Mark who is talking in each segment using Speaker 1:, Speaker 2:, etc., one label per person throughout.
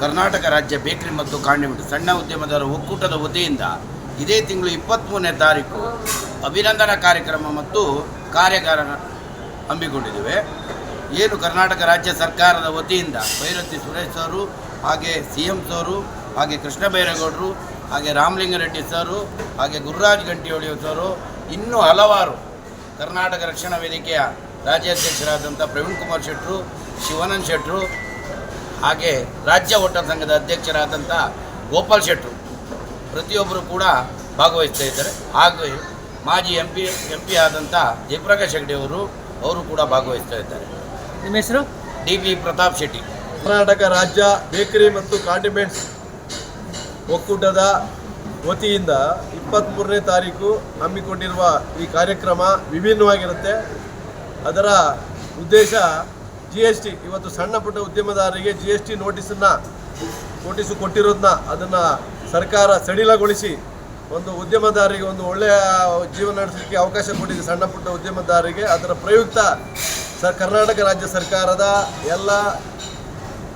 Speaker 1: ಕರ್ನಾಟಕ ರಾಜ್ಯ ಬೇಕರಿ ಮತ್ತು ಕಾಂಡಿಮೆಂಟ್ ಸಣ್ಣ ಉದ್ಯಮದವರ ಒಕ್ಕೂಟದ ವತಿಯಿಂದ ಇದೇ ತಿಂಗಳು ಇಪ್ಪತ್ತ್ಮೂರನೇ ತಾರೀಕು ಅಭಿನಂದನಾ ಕಾರ್ಯಕ್ರಮ ಮತ್ತು ಕಾರ್ಯಾಗಾರ ಹಮ್ಮಿಕೊಂಡಿದ್ದೇವೆ. ಏನು ಕರ್ನಾಟಕ ರಾಜ್ಯ ಸರ್ಕಾರದ ವತಿಯಿಂದ ಭೈರತಿ ಸುರೇಶ್ ಅವರು ಹಾಗೆ ಸಿ ಎಂ ಸರು, ಹಾಗೆ ಕೃಷ್ಣ ಬೈರೇಗೌಡರು ಹಾಗೆ ರಾಮಲಿಂಗರೆಡ್ಡಿ ಸರು, ಹಾಗೆ ಗುರುರಾಜ್ ಗಂಟಿಹೊಳಿ ಸರು, ಇನ್ನೂ ಹಲವಾರು ಕರ್ನಾಟಕ ರಕ್ಷಣಾ ವೇದಿಕೆಯ ರಾಜ್ಯಾಧ್ಯಕ್ಷರಾದಂಥ ಪ್ರವೀಣ್ ಕುಮಾರ್ ಶೆಟ್ಟರು ಶಿವಾನಂದ್ ಶೆಟ್ಟರು ಹಾಗೆ ರಾಜ್ಯ ಹೋಟೆಲ್ ಸಂಘದ ಅಧ್ಯಕ್ಷರಾದಂಥ ಗೋಪಾಲ್ ಶೆಟ್ಟರು ಪ್ರತಿಯೊಬ್ಬರು ಕೂಡ ಭಾಗವಹಿಸ್ತಾ ಇದ್ದಾರೆ. ಹಾಗೆ ಮಾಜಿ ಎಂ ಪಿ ಎಂ ಪಿ ಆದಂಥ ಜಯಪ್ರಕಾಶ್ ಹೆಗ್ಡೆ ಅವರು ಅವರು ಕೂಡ ಭಾಗವಹಿಸ್ತಾ ಇದ್ದಾರೆ.
Speaker 2: ನಿಮ್ಮ ಹೆಸರು?
Speaker 1: D B Pratap Shetty.
Speaker 3: Karnataka ರಾಜ್ಯ ಬೇಕರಿ ಮತ್ತು ಕಾಂಟಿಮೆಂಟ್ಸ್ ಒಕ್ಕೂಟದ ವತಿಯಿಂದ ಇಪ್ಪತ್ತ್ಮೂರನೇ ತಾರೀಕು ಹಮ್ಮಿಕೊಂಡಿರುವ ಈ ಕಾರ್ಯಕ್ರಮ ವಿಭಿನ್ನವಾಗಿರುತ್ತೆ. ಅದರ ಉದ್ದೇಶ ಜಿ ಎಸ್ ಟಿ ಇವತ್ತು ಸಣ್ಣ ಪುಟ್ಟ ಉದ್ಯಮದಾರರಿಗೆ ಜಿ ಎಸ್ ಟಿ ನೋಟಿಸನ್ನು, ನೋಟಿಸು ಕೊಟ್ಟಿರೋದನ್ನ ಅದನ್ನು ಸರ್ಕಾರ ಸಡಿಲಗೊಳಿಸಿ ಒಂದು ಉದ್ಯಮದಾರರಿಗೆ ಒಂದು ಒಳ್ಳೆಯ ಜೀವನ ನಡೆಸಲಿಕ್ಕೆ ಅವಕಾಶ ಕೊಟ್ಟಿದೆ ಸಣ್ಣ ಪುಟ್ಟ ಉದ್ಯಮದಾರರಿಗೆ ಅದರ ಪ್ರಯುಕ್ತ ಸ ಕರ್ನಾಟಕ ರಾಜ್ಯ ಸರ್ಕಾರದ ಎಲ್ಲ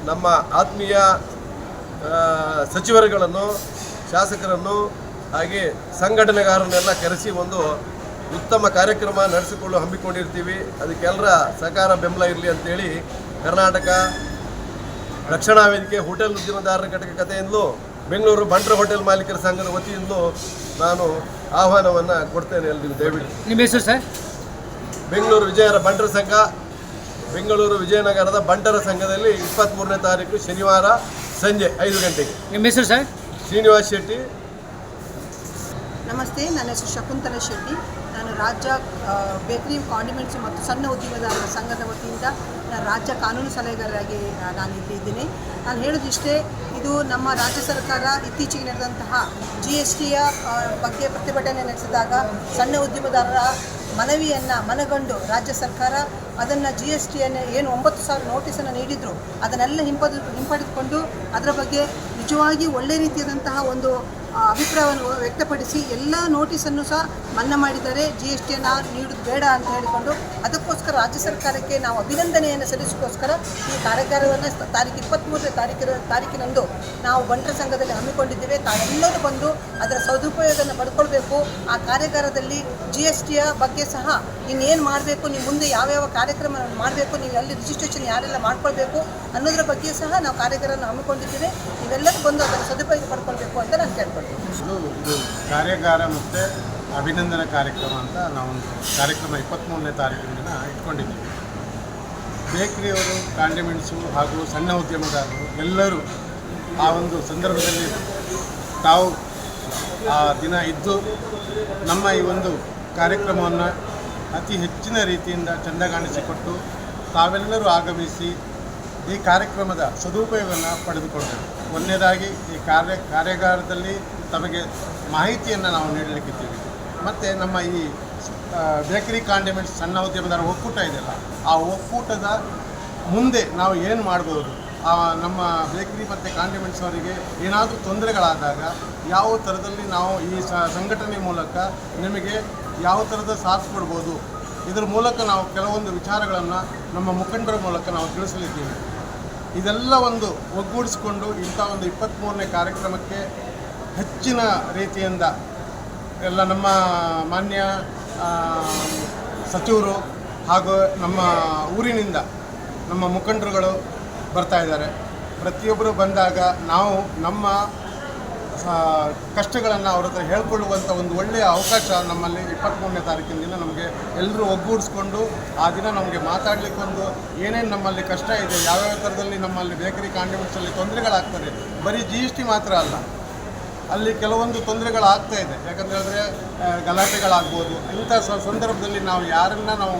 Speaker 3: ನಮ್ಮ ಆತ್ಮೀಯ ಸಚಿವರುಗಳನ್ನು, ಶಾಸಕರನ್ನು, ಹಾಗೆ ಸಂಘಟನೆಗಾರನ್ನೆಲ್ಲ ಕರೆಸಿ ಒಂದು ಉತ್ತಮ ಕಾರ್ಯಕ್ರಮ ನಡೆಸಿಕೊಳ್ಳು ಹಮ್ಮಿಕೊಂಡಿರ್ತೀವಿ. ಅದಕ್ಕೆಲ್ಲರ ಸಹಕಾರ ಬೆಂಬಲ ಇರಲಿ ಅಂತೇಳಿ ಕರ್ನಾಟಕ ರಕ್ಷಣಾ ವೇದಿಕೆ ಹೋಟೆಲ್ ಉದ್ಯಮದಾರರ ಘಟಕ ಕಥೆಯಿಂದಲೂ ಬೆಂಗಳೂರು ಬಂಟ್ರ ಹೋಟೆಲ್ ಮಾಲೀಕರ ಸಂಘದ ವತಿಯಿಂದಲೂ ನಾನು ಆಹ್ವಾನವನ್ನು ಕೊಡ್ತೇನೆ ಎಲ್ರಿಗೂ. ದಯವಿಟ್ಟು.
Speaker 2: ನಿಮ್ಮ ಹೆಸರು ಸರ್?
Speaker 3: ಬೆಂಗಳೂರು ವಿಜಯರ ಬಂಟರ ಸಂಘ ಬೆಂಗಳೂರು ವಿಜಯನಗರದ ಬಂಟರ ಸಂಘದಲ್ಲಿ ಇಪ್ಪತ್ತ್ಮೂರನೇ ತಾರೀಕು ಶನಿವಾರ ಸಂಜೆ ಐದು ಗಂಟೆಗೆ.
Speaker 2: ನಿಮ್ಮ ಹೆಸರು ಸರ್?
Speaker 3: ಶ್ರೀನಿವಾಸ್ ಶೆಟ್ಟಿ
Speaker 4: ನಮಸ್ತೆ, ನನ್ನ ಹೆಸರು ಶಕುಂತಲ ಶೆಟ್ಟಿ. ನಾನು ರಾಜ್ಯ ಬೇಕರಿ ಕಾಂಡಿಮೆಂಟ್ಸ್ ಮತ್ತು ಸಣ್ಣ ಉದ್ಯಮದಾರರ ಸಂಘದ ವತಿಯಿಂದ ನಾನು ರಾಜ್ಯ ಕಾನೂನು ಸಲಹೆಗಾರರಾಗಿ ನಾನು ಇಲ್ಲಿ ಇದ್ದೀನಿ. ನಾನು ಹೇಳೋದಿಷ್ಟೇ, ಇದು ನಮ್ಮ ರಾಜ್ಯ ಸರ್ಕಾರ ಇತ್ತೀಚೆಗೆ ನಡೆದಂತಹ ಜಿ ಎಸ್ ಟಿಯ ಬಗ್ಗೆ ಪ್ರತಿಭಟನೆ ನಡೆಸಿದಾಗ ಸಣ್ಣ ಉದ್ಯಮದಾರರ ಮನವಿಯನ್ನು ಮನಗಂಡು ರಾಜ್ಯ ಸರ್ಕಾರ ಅದನ್ನು ಜಿ ಎಸ್ ಟಿಯನ್ನು ಏನು ಒಂಬತ್ತು ಸಾವಿರ ನೋಟಿಸನ್ನು ನೀಡಿದ್ರು, ಅದನ್ನೆಲ್ಲ ಹಿಂಪದ, ಹಿಂಪಡೆದುಕೊಂಡು ಅದರ ಬಗ್ಗೆ ನಿಜವಾಗಿ ಒಳ್ಳೆ ರೀತಿಯಾದಂತಹ ಒಂದು ಅಭಿಪ್ರಾಯವನ್ನು ವ್ಯಕ್ತಪಡಿಸಿ ಎಲ್ಲ ನೋಟಿಸನ್ನು ಸಹ ಮನ್ನಾ ಮಾಡಿದ್ದಾರೆ. ಜಿ ಎಸ್ ಟಿಯನ್ನು ನೀಡೋದು ಬೇಡ ಅಂತ ಹೇಳಿಕೊಂಡು ಅದಕ್ಕೋಸ್ಕರ ರಾಜ್ಯ ಸರ್ಕಾರಕ್ಕೆ ನಾವು ಅಭಿನಂದನೆಯನ್ನು ಸಲ್ಲಿಸೋಕ್ಕೋಸ್ಕರ ಈ ಕಾರ್ಯಾಗಾರವನ್ನು ತಾರೀಕು ಇಪ್ಪತ್ತ್ಮೂರನೇ ತಾರೀಕಿನ ತಾರೀಕಿನಂದು ನಾವು ಬಂಟರ ಸಂಘದಲ್ಲಿ ಹಮ್ಮಿಕೊಂಡಿದ್ದೇವೆ. ತಾವೆಲ್ಲರೂ ಬಂದು ಅದರ ಸದುಪಯೋಗವನ್ನು ಪಡ್ಕೊಳ್ಬೇಕು. ಆ ಕಾರ್ಯಾಗಾರದಲ್ಲಿ ಜಿ ಎಸ್ ಟಿಯ ಬಗ್ಗೆ ಸಹ ಇನ್ನೇನು ಮಾಡಬೇಕು ನೀವು ಮುಂದೆ ಯಾವ್ಯಾವ ಕಾರ್ಯಕ್ರಮ ಮಾಡಬೇಕು, ನೀವು ಅಲ್ಲಿ ರಿಜಿಸ್ಟ್ರೇಷನ್ ಯಾರೆಲ್ಲ ಮಾಡ್ಕೊಳ್ಬೇಕು ಅನ್ನೋದ್ರ ಬಗ್ಗೆ ಸಹ ನಾವು ಕಾರ್ಯಾಗಾರವನ್ನು ಹಮ್ಮಿಕೊಂಡಿದ್ದೇವೆ. ನೀವೆಲ್ಲರೂ ಬಂದು ಅದರ ಸದುಪಯೋಗ ಪಡ್ಕೊಳ್ಬೇಕು ಅಂತ ನಾನು ಕೇಳ್ಕೊಳ್ತೀನಿ.
Speaker 5: ಇದು ಕಾರ್ಯಾಗಾರ ಮತ್ತು ಅಭಿನಂದನಾ ಕಾರ್ಯಕ್ರಮ ಅಂತ ನಾವೊಂದು ಕಾರ್ಯಕ್ರಮ ಇಪ್ಪತ್ತ್ಮೂರನೇ ತಾರೀಕಿನ ದಿನ ಇಟ್ಕೊಂಡಿದ್ದೀವಿ ಬೇಕರಿಯವರು ಕಾಂಡಿಮೆಂಟ್ಸು ಹಾಗೂ ಸಣ್ಣ ಉದ್ಯಮದಾರರು ಎಲ್ಲರೂ ಆ ಒಂದು ಸಂದರ್ಭದಲ್ಲಿ ತಾವು ಆ ದಿನ ಇದ್ದು ನಮ್ಮ ಈ ಒಂದು ಕಾರ್ಯಕ್ರಮವನ್ನು ಅತಿ ಹೆಚ್ಚಿನ ರೀತಿಯಿಂದ ಚಂದಗಾಣಿಸಿಕೊಟ್ಟು ತಾವೆಲ್ಲರೂ ಆಗಮಿಸಿ ಈ ಕಾರ್ಯಕ್ರಮದ ಸದುಪಯೋಗವನ್ನು ಪಡೆದುಕೊಂಡರು. ಒಂದನೇದಾಗಿ ಈ ಕಾರ್ಯ ಕಾರ್ಯಾಗಾರದಲ್ಲಿ ತಮಗೆ ಮಾಹಿತಿಯನ್ನು ನಾವು ನೀಡಲಿಕ್ಕಿದ್ದೀವಿ ಮತ್ತು ನಮ್ಮ ಈ ಬೇಕರಿ ಕಾಂಡಿಮೆಂಟ್ಸ್ ಸಣ್ಣ ಉದ್ಯಮದಾರ ಒಕ್ಕೂಟ ಇದೆಯಲ್ಲ, ಆ ಒಕ್ಕೂಟದ ಮುಂದೆ ನಾವು ಏನು ಮಾಡ್ಬೋದು? ಆ, ನಮ್ಮ ಬೇಕರಿ ಮತ್ತು ಕಾಂಡಿಮೆಂಟ್ಸ್ ಅವರಿಗೆ ಏನಾದರೂ ತೊಂದರೆಗಳಾದಾಗ ಯಾವ ಥರದಲ್ಲಿ ನಾವು ಈ ಸಂಘಟನೆ ಮೂಲಕ ನಿಮಗೆ ಯಾವ ಥರದ ಸಾಥ್ ಕೊಡ್ಬೋದು? ಇದರ ಮೂಲಕ ನಾವು ಕೆಲವೊಂದು ವಿಚಾರಗಳನ್ನು ನಮ್ಮ ಮುಖಂಡರ ಮೂಲಕ ನಾವು ತಿಳಿಸಲಿದ್ದೀವಿ. ಇದೆಲ್ಲ ಒಂದು ಒಗ್ಗೂಡಿಸಿಕೊಂಡು ಇಂಥ ಒಂದು ಇಪ್ಪತ್ತ್ಮೂರನೇ ಕಾರ್ಯಕ್ರಮಕ್ಕೆ ಹೆಚ್ಚಿನ ರೀತಿಯಿಂದ ಎಲ್ಲ ನಮ್ಮ ಮಾನ್ಯ ಸಚಿವರು ಹಾಗೂ ನಮ್ಮ ಊರಿನಿಂದ ನಮ್ಮ ಮುಖಂಡರುಗಳು ಬರ್ತಾ ಇದ್ದಾರೆ. ಪ್ರತಿಯೊಬ್ಬರು ಬಂದಾಗ ನಾವು ನಮ್ಮ ಕಷ್ಟಗಳನ್ನು ಅವ್ರ ಹತ್ರ ಹೇಳ್ಕೊಳ್ಳುವಂಥ ಒಂದು ಒಳ್ಳೆಯ ಅವಕಾಶ ನಮ್ಮಲ್ಲಿ ಇಪ್ಪತ್ತ್ಮೂರನೇ ತಾರೀಕಿನ ದಿನ ನಮಗೆ ಎಲ್ಲರೂ ಒಗ್ಗೂಡಿಸ್ಕೊಂಡು ಆ ದಿನ ನಮಗೆ ಮಾತಾಡಲಿಕ್ಕೊಂದು ಏನೇನು ನಮ್ಮಲ್ಲಿ ಕಷ್ಟ ಇದೆ, ಯಾವ್ಯಾವ ಥರದಲ್ಲಿ ನಮ್ಮಲ್ಲಿ ಬೇಕರಿ ಕಾಂಡಿಮೆಂಟ್ಸಲ್ಲಿ ತೊಂದರೆಗಳಾಗ್ತದೆ, ಬರೀ ಜಿ ಎಸ್ ಟಿ ಮಾತ್ರ ಅಲ್ಲ ಅಲ್ಲಿ ಕೆಲವೊಂದು ತೊಂದರೆಗಳಾಗ್ತಾ ಇದೆ. ಯಾಕಂತ ಹೇಳಿದ್ರೆ ಗಲಾಟೆಗಳಾಗ್ಬೋದು. ಇಂಥ ಸಂದರ್ಭದಲ್ಲಿ ನಾವು ಯಾರನ್ನ ನಾವು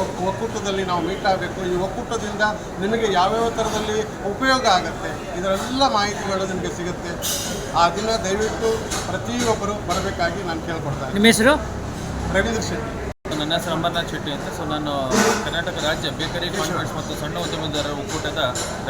Speaker 5: ಒಕ್- ಒಕ್ಕೂಟದಲ್ಲಿ ನಾವು ಮೀಟ್ ಆಗಬೇಕು ಈ ಒಕ್ಕೂಟದಿಂದ ನಿಮಗೆ ಯಾವ್ಯಾವ ಥರದಲ್ಲಿ ಉಪಯೋಗ ಆಗುತ್ತೆ ಇದರೆಲ್ಲ ಮಾಹಿತಿಗಳು ನಿಮಗೆ ಸಿಗುತ್ತೆ. ಆ ದಿನ ದಯವಿಟ್ಟು ಪ್ರತಿಯೊಬ್ಬರು ಬರಬೇಕಾಗಿ ನಾನು ಕೇಳ್ಕೊಡ್ತೇನೆ
Speaker 2: ನಿಮ್ಮ ಹೆಸರು?
Speaker 5: ರವೀಂದ್ರ ಶೆಟ್ಟಿ.
Speaker 2: ನನ್ನ ಹೆಸರು ಅಂಬರ್ನಾಥ್ ಶೆಟ್ಟಿ ಅಂತ. ಸೊ ನಾನು ಕರ್ನಾಟಕ ರಾಜ್ಯ ಬೇಕರಿ ಕಾನ್ವೆಂಟ್ಸ್ ಮತ್ತು ಸಣ್ಣ ಉದ್ಯಮದಾರರ ಒಕ್ಕೂಟದ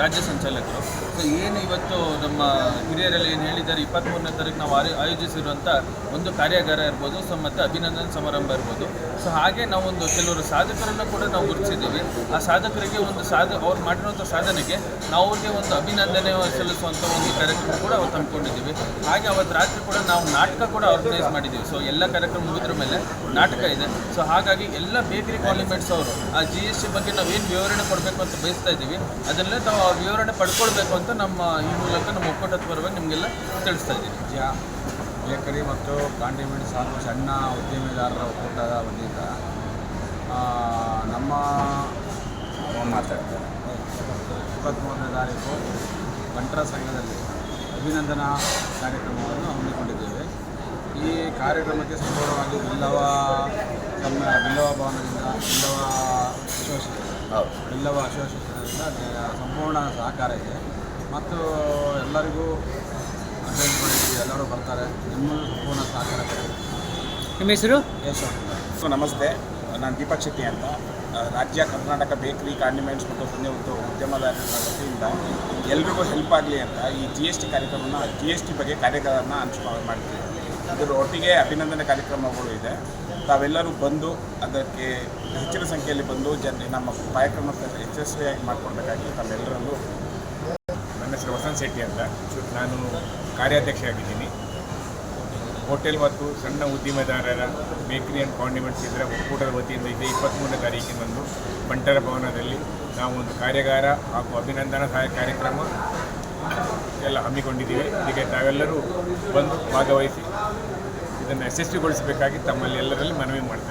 Speaker 2: ರಾಜ್ಯ ಸಂಚಾಲಕರು. ಸೊ ಏನು ಇವತ್ತು ನಮ್ಮ ಹಿರಿಯರಲ್ಲಿ ಏನು ಹೇಳಿದ್ದಾರೆ ಇಪ್ಪತ್ತ್ಮೂರನೇ ತಾರೀಕು ನಾವು ಆಯೋ, ಆಯೋಜಿಸಿರುವಂಥ ಒಂದು ಕಾರ್ಯಾಗಾರ ಇರ್ಬೋದು, ಸೊ, ಮತ್ತು ಅಭಿನಂದನೆ ಸಮಾರಂಭ ಇರ್ಬೋದು. ಸೊ ಹಾಗೆ ನಾವೊಂದು ಕೆಲವರು ಸಾಧಕರನ್ನು ಕೂಡ ನಾವು ಗುರುತಿಸಿದ್ದೀವಿ. ಆ ಸಾಧಕರಿಗೆ ಒಂದು ಸಾಧ, ಅವ್ರು ಮಾಡಿರುವಂಥ ಸಾಧನೆಗೆ ನಾವು ಅವ್ರಿಗೆ ಒಂದು ಅಭಿನಂದನೆ ಸಲ್ಲಿಸುವಂಥ ಒಂದು ಕಾರ್ಯಕ್ರಮ ಕೂಡ ಅವತ್ತು ಹಮ್ಮಿಕೊಂಡಿದ್ದೀವಿ ಹಾಗೆ ಅವತ್ತು ರಾತ್ರಿ ಕೂಡ ನಾವು ನಾಟಕ ಕೂಡ ಆರ್ಗನೈಸ್ ಮಾಡಿದ್ದೀವಿ. ಸೊ ಎಲ್ಲ ಕಾರ್ಯಕ್ರಮ ಮುಗಿದ್ರ ಮೇಲೆ ನಾಟಕ ಇದೆ. ಸೊ ಹಾಗಾಗಿ ಎಲ್ಲ ಬೇಕರಿ ಕಾಲಿಮೆಂಟ್ಸ್ ಅವರು, ಆ ಜಿ ಎಸ್ ಟಿ ಬಗ್ಗೆ ನಾವು ಏನು ವಿವರಣೆ ಕೊಡಬೇಕು ಅಂತ ಬಯಸ್ತಾ ಇದ್ದೀವಿ ಅದನ್ನೆಲ್ಲ ನಾವು ಆ ವಿವರಣೆ ಪಡ್ಕೊಳ್ಬೇಕು ಅಂತ ನಮ್ಮ ಈ ಮೂಲಕ ನಮ್ಮ ಒಕ್ಕೂಟದ ಪರವಾಗಿ ನಿಮಗೆಲ್ಲ ತಿಳಿಸ್ತಾ ಇದ್ದೀವಿ.
Speaker 6: ಜ್ಯಾ ಬೇಕರಿ ಮತ್ತು ಕಾಂಡಿಮೆಂಟ್ಸ್ ಹಾಗೂ ಸಣ್ಣ ಉದ್ಯಮಿದಾರರ ಒಕ್ಕೂಟದ ವತಿಯಿಂದ ನಮ್ಮ ಮಾತಾಡ್ತಾರೆ. ಇಪ್ಪತ್ತ್ಮೂರನೇ ತಾರೀಕು ಬಂಟರ ಸಂಘದಲ್ಲಿ ಅಭಿನಂದನಾ ಕಾರ್ಯಕ್ರಮವನ್ನು ಹಮ್ಮಿಕೊಂಡಿದ್ದೇವೆ. ಈ ಕಾರ್ಯಕ್ರಮಕ್ಕೆ ಸಂಪೂರ್ಣವಾಗಿ ಬಿಲ್ಲವ ತಮ್ಮ ಬಿಲ್ಲವ ಭವನದಿಂದ ಬಿಲ್ಲವ ಅಸೋಸಿಯೇಷನ್ ಬಿಲ್ಲವ ನೆ- ಸಂಪೂರ್ಣ ಸಹಕಾರ ಇದೆ. ಮತ್ತು ಎಲ್ಲರಿಗೂ ಅಟೆಂಡ್ ಮಾಡಿದ್ದೀವಿ ಎಲ್ಲರೂ ಬರ್ತಾರೆ. ನಿಮ್ಮಲ್ಲೂ ಸಂಪೂರ್ಣ ಸಹಕಾರ.
Speaker 2: ನಿಮ್ಮ ಹೆಸರು?
Speaker 6: ಯಶ್
Speaker 7: ಸೊ ನಮಸ್ತೆ. ನಾನು ದೀಪಕ್ ಶೆಟ್ಟಿ ಅಂತ. ರಾಜ್ಯ ಕರ್ನಾಟಕ ಬೇಕರಿ ಕಾಂಡಿಮೆಂಟ್ಸ್ ಮತ್ತು ಸಣ್ಣ ಉದ್ಯೋಗ ಉದ್ಯಮದಾರರ ವತಿಯಿಂದ ಎಲ್ರಿಗೂ ಹೆಲ್ಪ್ ಆಗಲಿ ಅಂತ ಈ ಜಿ ಎಸ್ ಟಿ ಕಾರ್ಯಕ್ರಮನ ಜಿ ಎಸ್ ಟಿ ಬಗ್ಗೆ ಕಾರ್ಯಕ್ರಮನ ಅನುಷ್ಠಾನ ಮಾಡ್ತೀವಿ ಇದರ ಒಟ್ಟಿಗೆ ಅಭಿನಂದನೆ ಕಾರ್ಯಕ್ರಮಗಳು ಇದೆ. ತಾವೆಲ್ಲರೂ ಬಂದು ಅದಕ್ಕೆ ಹೆಚ್ಚಿನ ಸಂಖ್ಯೆಯಲ್ಲಿ ಬಂದು ಜನ ನಮ್ಮ ಕಾರ್ಯಕ್ರಮಕ್ಕೆ ಯಶಸ್ವಿಯಾಗಿ ಮಾಡಿಕೊಡ್ಬೇಕಾಗಿ ತಮ್ಮೆಲ್ಲರಲ್ಲೂ
Speaker 8: ನನ್ನ ಹೆಸರು ವಸಂತ್ ಶೆಟ್ಟಿ ಅಂತ. ನಾನು ಕಾರ್ಯಾಧ್ಯಕ್ಷ ಆಗಿದ್ದೀನಿ ಹೋಟೆಲ್ ಮತ್ತು ಸಣ್ಣ ಉದ್ದಿಮೆದಾರರ ಬೇಕರಿ ಆ್ಯಂಡ್ ಕಾಂಡಿಮೆಂಟ್ಸ್ ಇದರ ಒಕ್ಕೂಟದ ವತಿಯಿಂದ ಇದೆ. ಇಪ್ಪತ್ತ್ಮೂರನೇ ತಾರೀಕಿನಂದು ಬಂಟರ ಭವನದಲ್ಲಿ ನಾವು ಒಂದು ಕಾರ್ಯಾಗಾರ ಹಾಗೂ ಅಭಿನಂದನಾ ಕಾರ್ಯಕ್ರಮ ಎಲ್ಲ ಹಮ್ಮಿಕೊಂಡಿದ್ದೀವಿ. ಇದಕ್ಕೆ ತಾವೆಲ್ಲರೂ ಬಂದು ಭಾಗವಹಿಸಿ ಇದನ್ನು ಯಶಸ್ವಿಗೊಳಿಸಬೇಕಾಗಿ ತಮ್ಮಲ್ಲಿ ಎಲ್ಲರಲ್ಲಿ ಮನವಿ ಮಾಡ್ತೇವೆ